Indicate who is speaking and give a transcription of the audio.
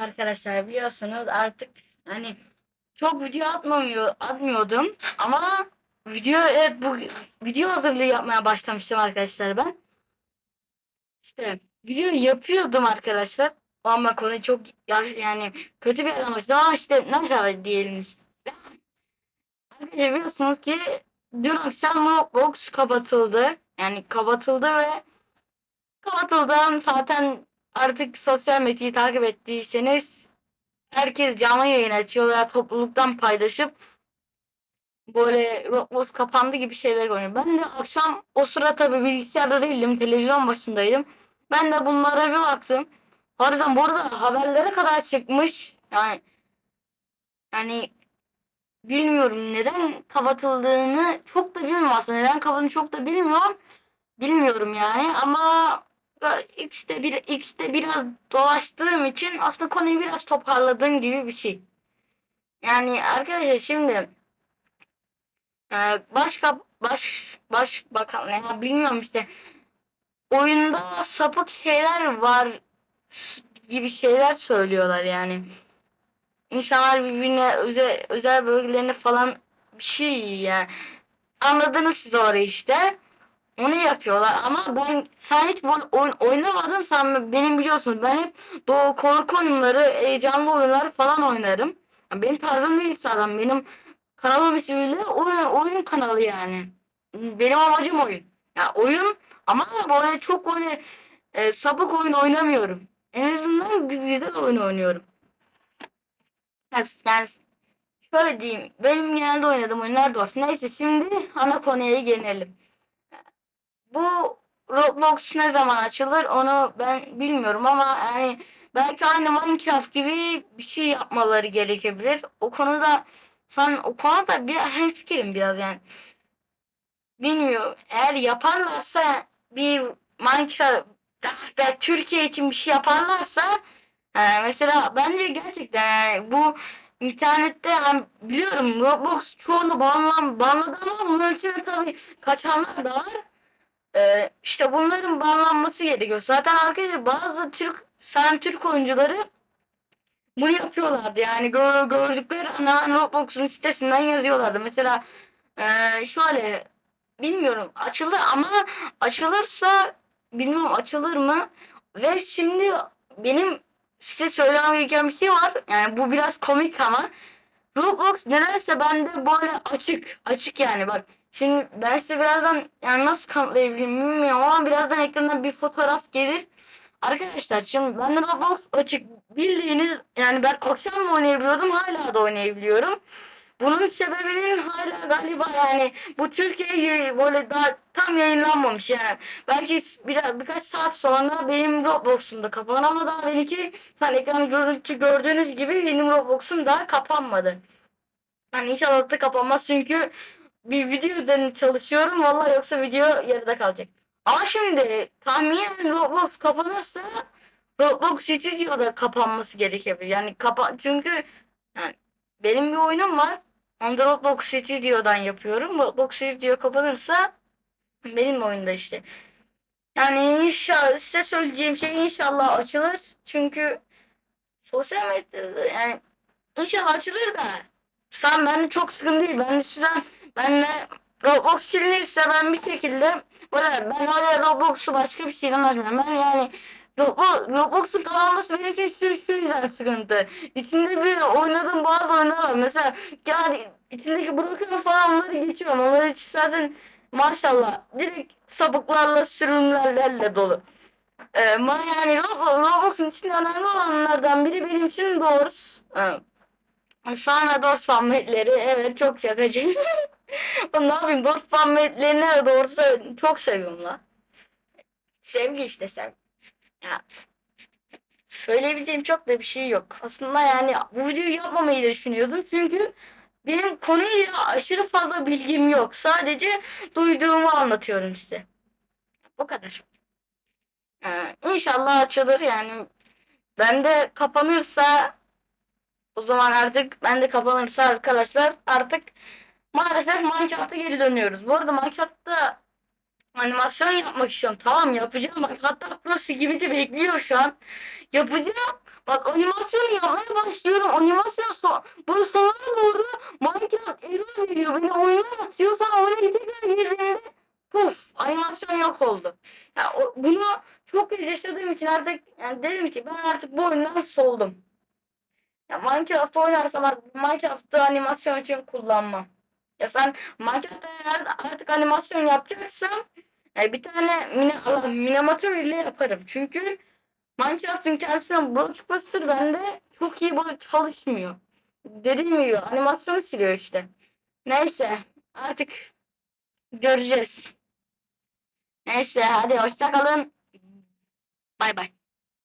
Speaker 1: Arkadaşlar biliyorsunuz artık hani çok video atmamıyor, atmıyordum ama video evet bu video hazırlığı yapmaya başlamıştım arkadaşlar ben. İşte video yapıyordum arkadaşlar ama konu çok ya- yani kötü bir amaçla ama işte ne kadar diyelim işte. Arkadaşlar biliyorsunuz ki dün akşam Roblox kapatıldı. Yani kapatıldı ve kapatıldığım zaten artık sosyal medyayı takip ettiyseniz herkes canlı yayın açıyorlar topluluktan paylaşıp böyle Roblox kapandı gibi şeyler oynuyor. Ben de akşam o sıra tabii bilgisayarda değildim televizyon başındaydım. Ben de bunlara bir baktım. Harbiden bu arada haberlere kadar çıkmış. Yani yani bilmiyorum neden kapatıldığını çok da bilmiyorum aslında. Neden kapatıldığını çok da bilmiyorum. Bilmiyorum yani ama X'te bir X'te biraz dolaştığım için aslında konuyu biraz toparladığım gibi bir şey. Yani arkadaşlar şimdi e, başka baş baş bakan ya bilmiyorum işte oyunda sapık şeyler var gibi şeyler söylüyorlar yani. İnsanlar birbirine özel, özel bölgelerine falan bir şey yani. Anladınız siz orayı işte. Onu yapıyorlar ama ben sen hiç bu oyun oynamadım sen benim biliyorsunuz ben hep doğu korku oyunları, heyecanlı oyunlar falan oynarım. Yani benim tarzım değil zaten benim kanalım ismiyle oyun, oyun kanalı yani. Benim amacım oyun. Ya yani oyun ama böyle çok böyle e, sapık oyun oynamıyorum. En azından güzel oyun oynuyorum. Yani, yani şöyle diyeyim benim genelde oynadığım oyunlar doğrusu. Neyse şimdi ana konuya gelelim. Bu Roblox ne zaman açılır onu ben bilmiyorum ama yani belki aynı Minecraft gibi bir şey yapmaları gerekebilir. O konuda sen o konuda bir hemfikirim biraz yani. Bilmiyorum. Eğer yaparlarsa bir Minecraft ya Türkiye için bir şey yaparlarsa yani mesela bence gerçekten yani bu internette yani biliyorum Roblox çoğunu banlan, banladı ama bunların içinde tabii kaçanlar da var. Ee, işte bunların bağlanması gerekiyor. Zaten arkadaşlar bazı Türk sen Türk oyuncuları bunu yapıyorlardı. Yani gör, gördükleri an Roblox'un sitesinden yazıyorlardı. Mesela e, şöyle bilmiyorum açılır ama açılırsa bilmiyorum açılır mı? Ve şimdi benim size söylemem gereken bir şey var. Yani bu biraz komik ama Roblox nedense bende böyle açık. Açık yani bak. Şimdi ben size birazdan yani nasıl kanıtlayabilirim bilmiyorum ama birazdan ekrana bir fotoğraf gelir. Arkadaşlar şimdi ben de Roblox açık bildiğiniz yani ben akşam da oynayabiliyordum hala da oynayabiliyorum. Bunun sebebinin hala galiba yani bu Türkiye'ye böyle daha tam yayınlanmamış yani. Belki biraz birkaç saat sonra benim Roblox'um da kapanır ama daha benimki sen ekranı görüntü gördüğünüz gibi benim Roblox'um daha kapanmadı. Yani inşallah da kapanmaz çünkü bir video üzerine çalışıyorum. Vallahi yoksa video yarıda kalacak. Ama şimdi tahminen Roblox kapanırsa Roblox Studio da kapanması gerekebilir. Yani kapa çünkü yani benim bir oyunum var. Onu da Roblox Studio'dan yapıyorum. Roblox Studio kapanırsa benim oyunda işte. Yani inşallah size söyleyeceğim şey inşallah açılır. Çünkü sosyal medyada yani inşallah açılır da sen ben çok sıkıntı değil. Ben üstünden benle Roblox silinirse ben bir şekilde böyle ben oraya Roblox'u başka bir şeyden açmıyorum. Ben yani Roblox, Roblox'un kapanması benim için şu, şu yüzden sıkıntı. İçinde bir oynadığım bazı oyunlar var. Mesela yani içindeki bırakıyorum falan onları geçiyorum. Onlar için zaten maşallah direkt sapıklarla sürümlerle dolu. Ee, yani Roblox'un içinde önemli olanlardan biri benim için doğrusu. Ee, Sonra Dors Muhammedleri evet çok şakacı. ne yapayım Dors Muhammedlerini doğrusu çok seviyorum la. Sevgi işte sevgi. Ya. Söyleyebileceğim çok da bir şey yok. Aslında yani bu videoyu yapmamayı düşünüyordum. Çünkü benim konuyla aşırı fazla bilgim yok. Sadece duyduğumu anlatıyorum size. Bu kadar. Ee, inşallah açılır yani. Ben de kapanırsa o zaman artık ben de kapanırsa arkadaşlar artık maalesef Minecraft'a geri dönüyoruz. Bu arada Minecraft'ta animasyon yapmak istiyorum. Tamam yapacağım. Minecraft'ta Pro gibi de bekliyor şu an. Yapacağım. Bak animasyon yapmaya başlıyorum. Animasyon son, bunun sonuna doğru Minecraft error veriyor. Beni oyuna atıyor. Sonra oyuna tekrar girdiğimde puf animasyon yok oldu. Ya, o, bunu çok yaşadığım için artık yani dedim ki ben artık bu oyundan soldum. Ya Minecraft oynarsam artık Minecraft'ı animasyon için kullanmam. Ya sen eğer artık animasyon yapacaksan yani bir tane mini, minimatör ile yaparım. Çünkü Minecraft'ın kendisine Blockbuster bende çok iyi böyle çalışmıyor. Dediğim gibi animasyonu siliyor işte. Neyse artık göreceğiz. Neyse hadi hoşça kalın. Bay bay.